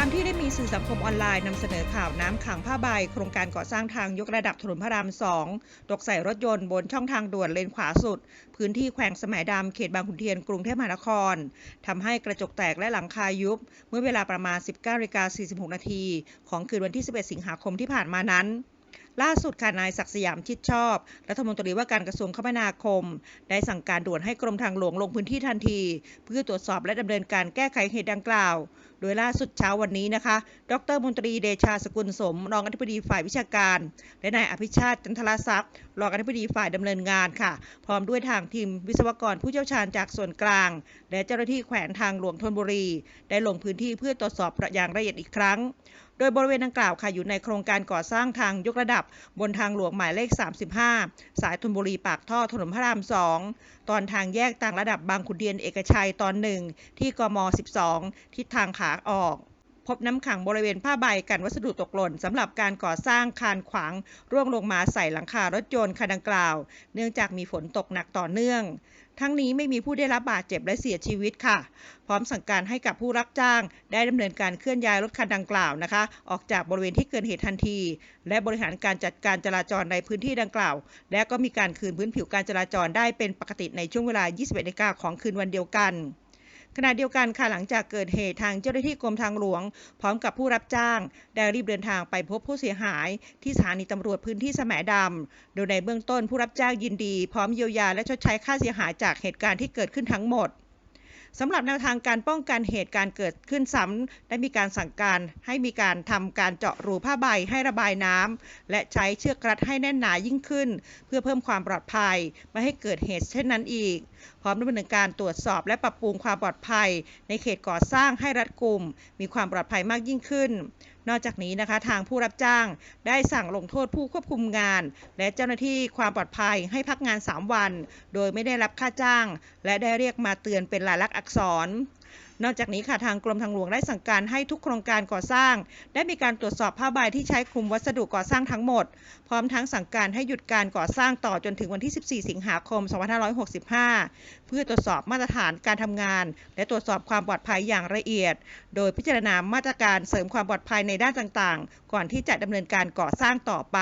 ตามที่ได้มีสื่อสังคมออนไลน์นำเสนอข่าวน้ำขังผ้าใบ โครงการก่อสร้างทางยกระดับถนนพระราม 2 ตกใส่รถยนต์บนช่องทางด่วนเลนขวาสุด พื้นที่แขวงสมดำเขตบางขุนเทียนกรุงเทพมหานครทำให้กระจกแตกและหลังคายุบ เมื่อเวลาประมาณ 19.46 นาทีของคืนวันที่ 11 สิงหาคมที่ผ่านมานั้น ล่าสุดค่ะนายศักดิ์สยามชิดชอบ รัฐมนตรีว่าการกระทรวงคมนาคม ได้สั่งการด่วนให้กรมทางหลวงลงพื้นที่ทันที เพื่อตรวจสอบและดำเนินการแก้ไขเหตุดังกล่าว โดยล่าสุดเช้าวันนี้นะคะ ดรมนตรีเดชาสกุลสม รองอธิบดีฝ่ายวิชาการ และนายอภิชาติจันทรทรัพย์ รองอธิบดีฝ่ายดำเนินงานค่ะ พร้อมด้วยทางทีมวิศวกรผู้เชี่ยวชาญจากส่วนกลาง และเจ้าหน้าที่แขวงทางหลวงธนบุรี ได้ลงพื้นที่เพื่อตรวจสอบอย่างละเอียดอีกครั้ง โดยบริเวณดังกล่าวค่ะอยู่ในโครงการก่อสร้างทางยกระดับบนทางหลวงหมายเลข 35 สายธนบุรีปากท่อถนนพระราม 2 ตอนทางแยกต่างระดับบางขุนเทียนเอกชัยตอนหนึ่งที่กม 12 ทิศทางขาออก พบน้ำขังบริเวณผ้าใบกันวัสดุตกหล่นสำหรับการก่อสร้างคานขวางร่วงลงมาใส่หลังคารถยนต์คันดังกล่าว เนื่องจากมีฝนตกหนักต่อเนื่อง ทั้งนี้ไม่มีผู้ได้รับบาดเจ็บและเสียชีวิตค่ะ พร้อมสั่งการให้กับผู้รับจ้าง ได้ดำเนินการเคลื่อนย้ายรถคันดังกล่าวนะคะ ออกจากบริเวณที่เกิดเหตุทันที และบริหารการจัดการจราจรในพื้นที่ดังกล่าว และก็มีการคืนพื้นผิวการจราจรได้เป็นปกติในช่วงเวลา 21นาฬิกาของคืนวันเดียวกัน ขณะเดียวกันค่ะหลังจากเกิดเหตุทางเจ้าหน้าที่กรมทางหลวง พร้อมกับผู้รับจ้าง ได้รีบเดินทางไปพบผู้เสียหาย ที่สถานีตำรวจพื้นที่แสมดำโดยในเบื้องต้นผู้รับจ้างยินดี พร้อมเยียวยาและชดใช้ค่าเสียหายจากเหตุการณ์ที่เกิดขึ้นทั้งหมด สำหรับแนวทางการป้องกันเหตุการณ์เกิดขึ้นซ้ำได้มีการสั่งการให้มีการทำการเจาะรูผ้าใบให้ระบายน้ำและใช้เชือกรัดให้แน่นหนายิ่งขึ้น เพื่อเพิ่มความปลอดภัย ไม่ให้เกิดเหตุเช่นนั้นอีก พร้อมดำเนินการตรวจสอบและปรับปรุงความปลอดภัย ในเขตก่อสร้างให้รัดกุมมีความปลอดภัยมากยิ่งขึ้น นอกจากนี้นะคะทางผู้รับจ้างได้สั่งลงโทษผู้ควบคุมงาน และเจ้าหน้าที่ความปลอดภัยให้พักงาน 3 วัน โดยไม่ได้รับค่าจ้าง และได้เรียกมาเตือนเป็นลายลักษณ์อักษร นอกจากนี้ค่ะทางกรมทางหลวงได้สั่งการให้ทุกโครงการก่อสร้าง ได้มีการตรวจสอบผ้าใบที่ใช้คลุมวัสดุก่อสร้างทั้งหมด พร้อมทั้งสั่งการให้หยุดการก่อสร้างต่อจนถึงวันที่ 14 สิงหาคม 2565 เพื่อตรวจสอบมาตรฐานการทำงาน และตรวจสอบความปลอดภัยอย่างละเอียด โดยพิจารณามาตรการเสริมความปลอดภัยในด้านต่างๆ ก่อนที่จะดำเนินการก่อสร้างต่อไป